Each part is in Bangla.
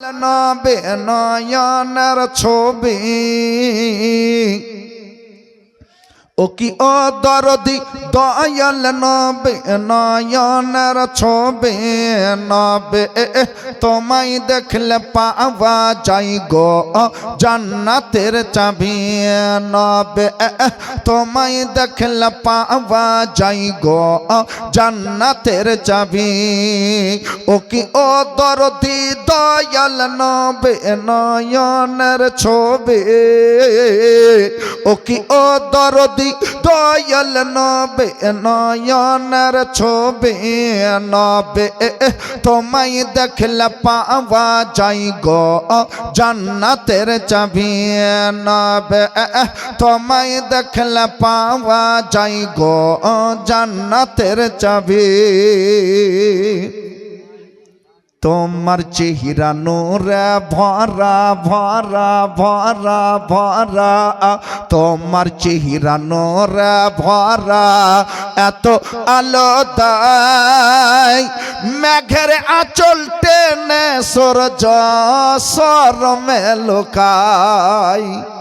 নবে নয়নের ছবি ও কি ও দরদি দয়াল নবে, নয়নের ছবি নবে। তোমায় দেখলে পাওয়া যাই গো, জান্নাতের চাবি নবে। তোমায় দেখলে পাওয়া যাই গো, জান্নাতের চাবি। ও কি ও দরদি দয়াল নবে, নয়নের ছবি। ও কি ও দরদি দয়াল নবে, নয়নের ছবি নবে। তোমায় দেখলে পাওয়া যাই গো, জান্নাতের চাবি নবে। তোমায় দেখলে পাওয়া যাই গো, জান্নাতের চাবি। তোমার চেহারা নোরে, ভরা ভরা ভরা ভরা। তোমার চেহারা নোরে, ভরা, এত আলো দায়। মেঘের আঁচল টেনে সূর্য সরমে লোকায়।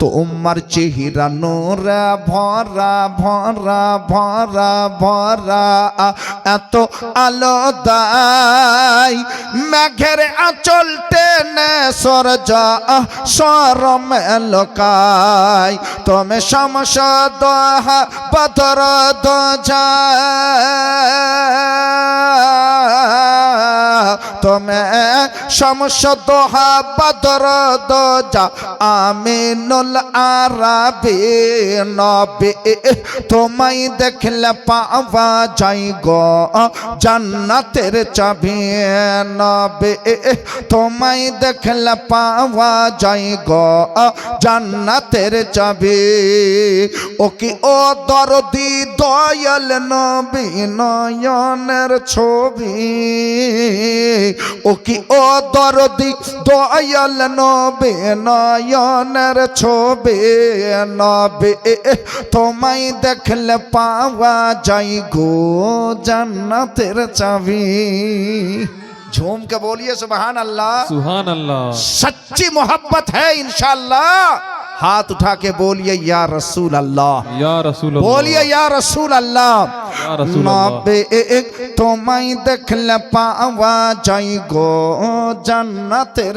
তোমার চেহারা নোরা, ভরা ভরা ভরা ভরা, এত আলো দায় মেঘের আঁচল টেনে সরজ সরম লোকায় তুমি সমসদ বদর তুমি সমসদ বদর দোজা আমিনুল আরাবে নবে, তোমায় দেখলে পাওয়া যাই গো জান্নাতের চাবি নবে, তোমায় দেখলে পাওয়া যাই গো জান্নাতের চাবি। ও কি ও দরদি দয়াল নবী নয়নের ছবি ও কি ও দরদি দয়াল নবে تو ছবে دیکھ لے پاوا جائی گو গো تیر چاوی جھوم کے بولیے سبحان اللہ سبحان اللہ سچی محبت ہے انشاءاللہ ہاتھ اٹھا کے بولیے یا رسول اللہ۔ یا رسول اللہ۔ بولیے یا رسول اللہ۔ یا رسول اللہ۔ তোমায় দেখলে পাওয়া যাই গো জান্নাতের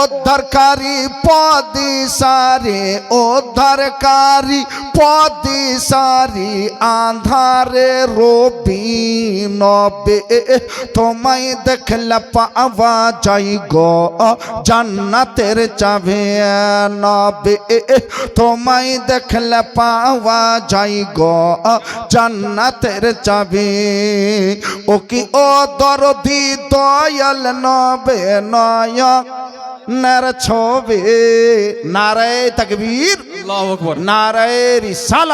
উদ্ধারকারী পদিসারে উদ্ধারকারী পদিসারি আধারে রবি নবে। তোমায় দেখলে পাওয়া যাই গো, জান্নাতের চাবে নবে। তোমায় দেখলে পাওয়া যাই গো, জান্নাতের চাবে। ও কি ও দরদি দয়াল নবে নয় নারা ছবে নারায় তাকবীর নারায় রিসালা।